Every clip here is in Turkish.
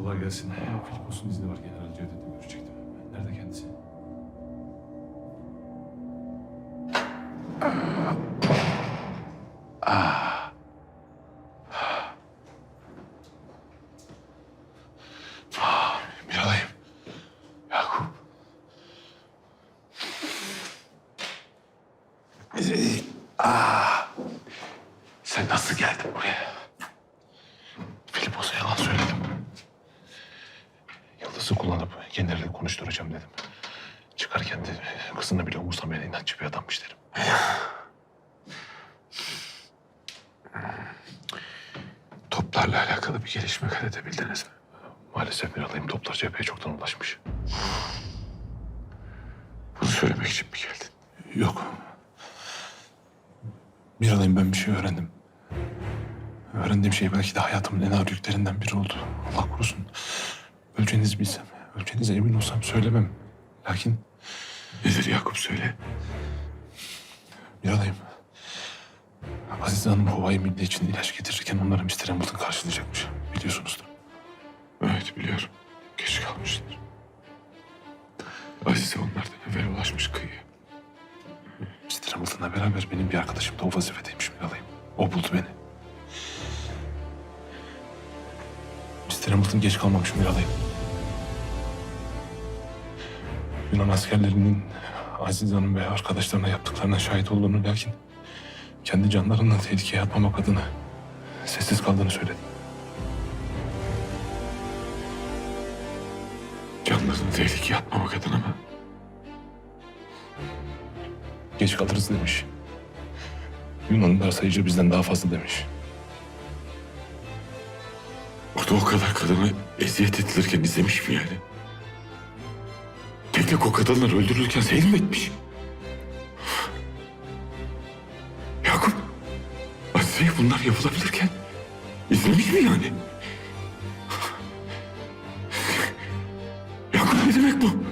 Kolay gelsin. Filipos'un izni var. General Cevdet'le görüşecektim. Nerede kendisi? Miralay'ım. Yakup. Aa. Sen nasıl geldin buraya? Konuşturacağım dedim. Çıkarken de kızını bile umursamayan inatçı bir adammış derim. Toplarla alakalı bir gelişme kaydedebildiniz mi? Maalesef bir alayım toplar cepheye çoktan ulaşmış. Bunu söylemek için mi geldin? Yok. Bir alayım ben bir şey öğrendim. Öğrendiğim şey belki de hayatımın en ağır yüklerinden biri oldu. Allah korusun. Öleceğinizi bilsem, öleceğinize emin olsam söylemem. Lakin... Nedir Yakup söyle. Bir alayım. Azize Hanım Huvayi Milli için ilaç getirirken onları Mr. Hamilton karşılayacakmış. Biliyorsunuzdur. Evet biliyorum. Geç kalmışlar. Azize onlardan evvel ulaşmış kıyıya. Mr. Hamilton'la beraber benim bir arkadaşım da o vazifedeymiş Miralay'ım. O buldu beni. Mr. Hamilton geç kalmamış Miralay'ım. Yunan askerlerinin Aziz Hanım ve arkadaşlarına yaptıklarına şahit olduğunu lakin kendi canlarını tehlikeye atmamak adına sessiz kaldığını söyledi. Canlarını tehlikeye atmamak adına mı? Geç kalırız demiş. Yunanlılar sayıca bizden daha fazla demiş. O da o kadar kadına eziyet edilirken izlemiş mi yani? Tek o kadınlar öldürülürken seyir mi etmiş? Yakup, Azize'ye bunlar yapılabilirken izlemiş mi yani? Yakup ne demek bu?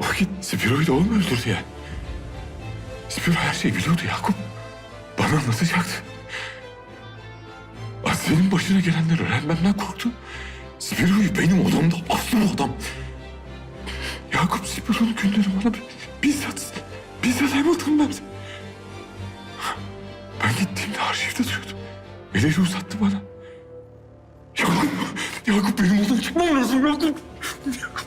Vakit Spiro'yu da o mu öldürdü yani? Spiro her şeyi biliyordu Yakup. Bana anlatacaktı. Azize'nin başına gelenleri öğrenmemden korktu. Spiro'yu benim odamda astı bu adam. Yakup Spiro'nun günleri bana bi- bizzat, bizzat Hamilton verdi. Ben gittiğimde arşivde duruyordum. Elleri uzattı bana. Yakup, Yakup benim odan çıkmam lazım Yakup. Yakup.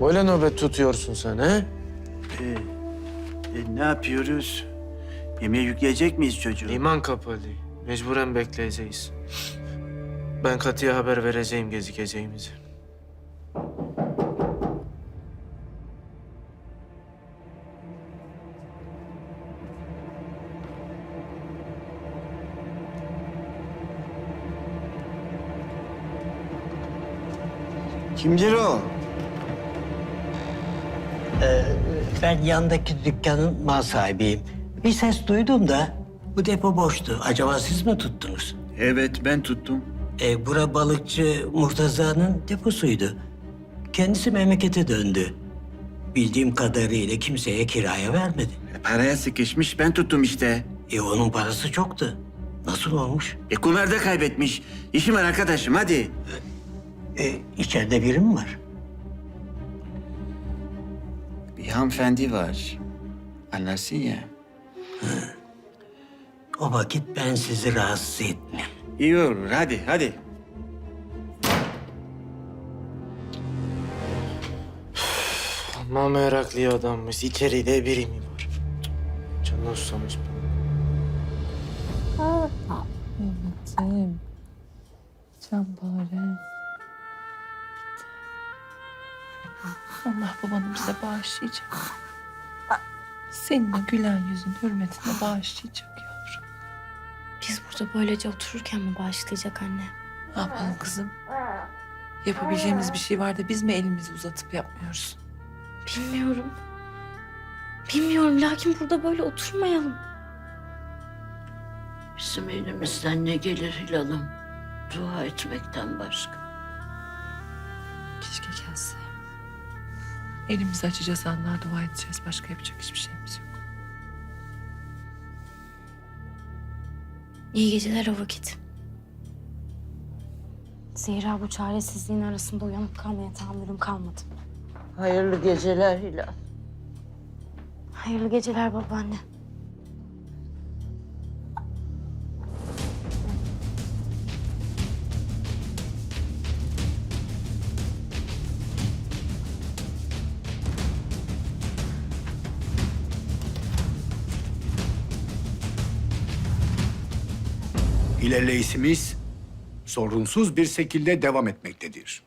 Böyle nöbet tutuyorsun sen he? E, ne yapıyoruz? Yemeğe yükleyecek miyiz çocuğu? İman kapalı. Mecburen bekleyeceğiz. Ben Katı'ya haber vereceğim gezikeceğimizi. Kimdir o? Ben yandaki dükkanın mal sahibiyim. Bir ses duydum da bu depo boştu. Acaba siz mi tuttunuz? Evet ben tuttum. E, bura balıkçı Murtaza'nın deposuydu. Kendisi memlekete döndü. Bildiğim kadarıyla kimseye kiraya vermedi. E, paraya sıkışmış ben tuttum işte. E onun parası çoktu. Nasıl olmuş? E kumarda kaybetmiş. İşim var arkadaşım hadi. E, içeride biri mi var? Bir hanımefendi var. Anlarsın ya. O vakit ben sizi rahatsız etmem. İyi olur hadi hadi. Ama meraklı adammış. İçeride biri mi var? Canı ustamış. Ümmetim. Can bari. Allah babanı bize bağışlayacak. Senin o gülen yüzün hürmetine bağışlayacak yavrum. Biz burada böylece otururken mi başlayacak anne? Ne yapalım kızım? Yapabileceğimiz bir şey var da biz mi elimizi uzatıp yapmıyoruz? Bilmiyorum. Bilmiyorum lakin burada böyle oturmayalım. Bizim elimizden ne gelir Hilal'ım? Dua etmekten başka. Keşke gelse. Elimizi açacağız Allah'a dua edeceğiz. Başka yapacak hiçbir şeyimiz yok. İyi geceler o vakit. Zira bu çaresizliğin arasında uyanıp kalmaya tahammülüm kalmadı. Hayırlı geceler Hilal. Hayırlı geceler babaanne. İlerleyişimiz sorunsuz bir şekilde devam etmektedir.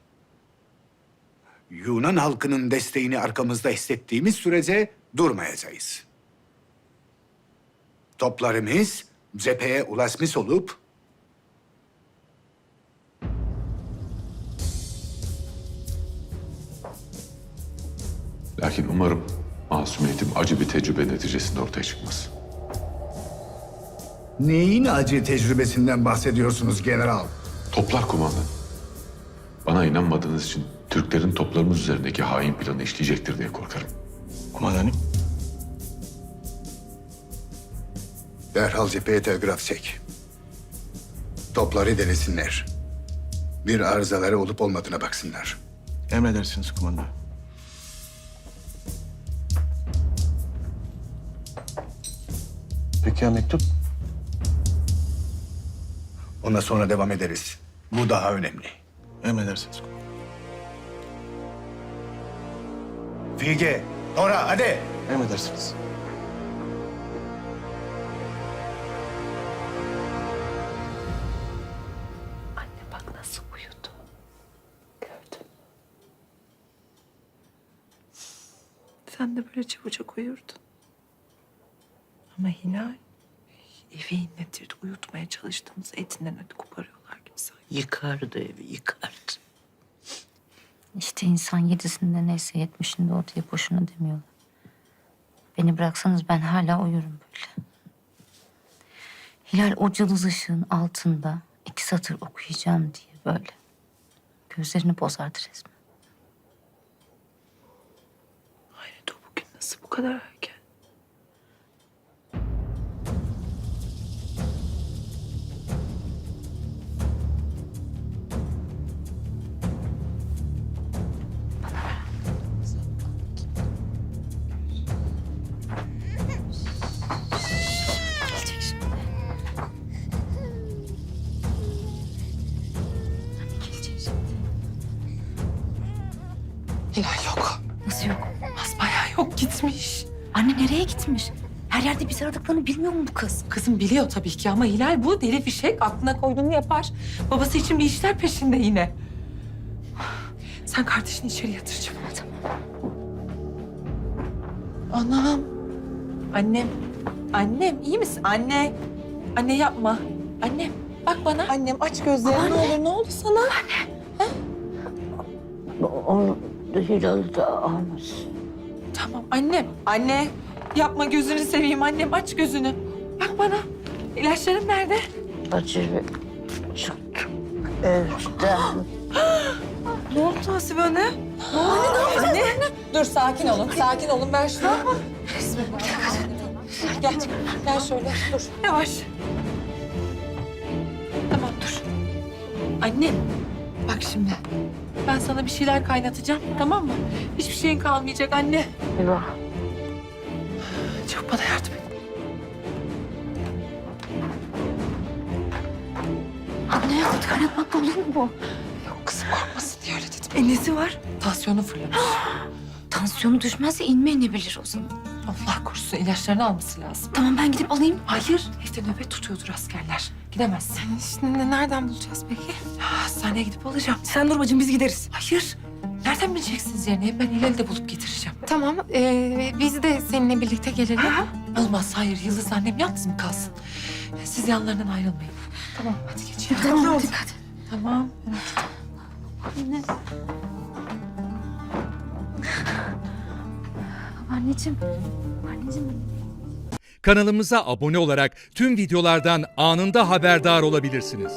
Yunan halkının desteğini arkamızda hissettiğimiz sürece durmayacağız. Toplarımız cepheye ulaşmış olup Lakin umarım masumiyetim acı bir tecrübe neticesinde ortaya çıkmaz. Neyin acı tecrübesinden bahsediyorsunuz general? Toplar kumandan. Bana inanmadığınız için Türklerin toplarımız üzerindeki hain planı işleyecektir diye korkarım. Kumandanım. Derhal cepheye telgraf çek. Topları denesinler. Bir arızaları olup olmadığına baksınlar. Emredersiniz kumandan. Peki ya mektup? Ona sonra devam ederiz. Bu daha önemli. Emredersiniz kumandan. Filge, Tora hadi. Emredersiniz. Anne bak nasıl uyudu. Gördün mü? Sen de böyle çabucak uyurdun. Ama Hilal evi inletirdi. Uyutmaya çalıştığımız etinden ödü koparıyorlar gibi sanki. Yıkardı evi, yıkardı. İşte insan yedisinde neyse yetmişinde o diye boşuna demiyorlar. Beni bıraksanız ben hala uyurum böyle. Hilal o cılız ışığın altında iki satır okuyacağım diye böyle. Gözlerini bozardı resmen. Hayret o bugün nasıl bu kadar Hilal yok. Nasıl yok? Basbayağı yok gitmiş. Anne nereye gitmiş? Her yerde bizi aradıklarını bilmiyor mu bu kız? Kızım biliyor tabii ki ama Hilal bu deli fişek aklına koyduğunu yapar. Babası için bir işler peşinde yine. Sen kardeşini içeri yatır çabuk. Anam. Annem. Annem iyi misin? Anne. Anne yapma. Annem bak bana. Annem aç gözlerini ne olur ne oldu sana? O Hilal'ı da. Tamam annem. Anne yapma gözünü seveyim annem aç gözünü. Bak bana. İlaçlarım nerede? Acı çıktı evden. Ne oldu Hasibe anne? Anne ne yapacağız anne? Dur sakin olun, sakin olun. Ben şunu... Gel, gel şöyle. Dur, yavaş. Tamam, dur. Annem, bak şimdi. Ben sana bir şeyler kaynatacağım, tamam mı? Hiçbir şeyin kalmayacak anne. Eyvah. Çok bana yardım et. Anne kaynatmakla olur mu bu? Yok kızım korkmasın diye öyle dedim. E nesi var? Tansiyonu fırlamış. Tansiyonu düşmezse inme inebilir o zaman. Allah korusun ilaçlarını alması lazım. Tamam ben gidip alayım. Hayır. işte nöbet tutuyordur askerler. Gidemezsin. Şimdi nereden bulacağız peki? Hastaneye gidip alacağım. Sen dur bacım biz gideriz. Hayır. Nereden bileceksiniz yani? Ben Hilal'i de bulup getireceğim. Tamam ee, biz de seninle birlikte gelelim. Ha? Olmaz hayır. Yıldız annem yalnız mı kalsın? Siz yanlarından ayrılmayın. Tamam hadi geç. Dikkatli tamam, ol. Dikkat. Tamam. Anne. Anneciğim, anneciğim. Kanalımıza abone olarak tüm videolardan anında haberdar olabilirsiniz.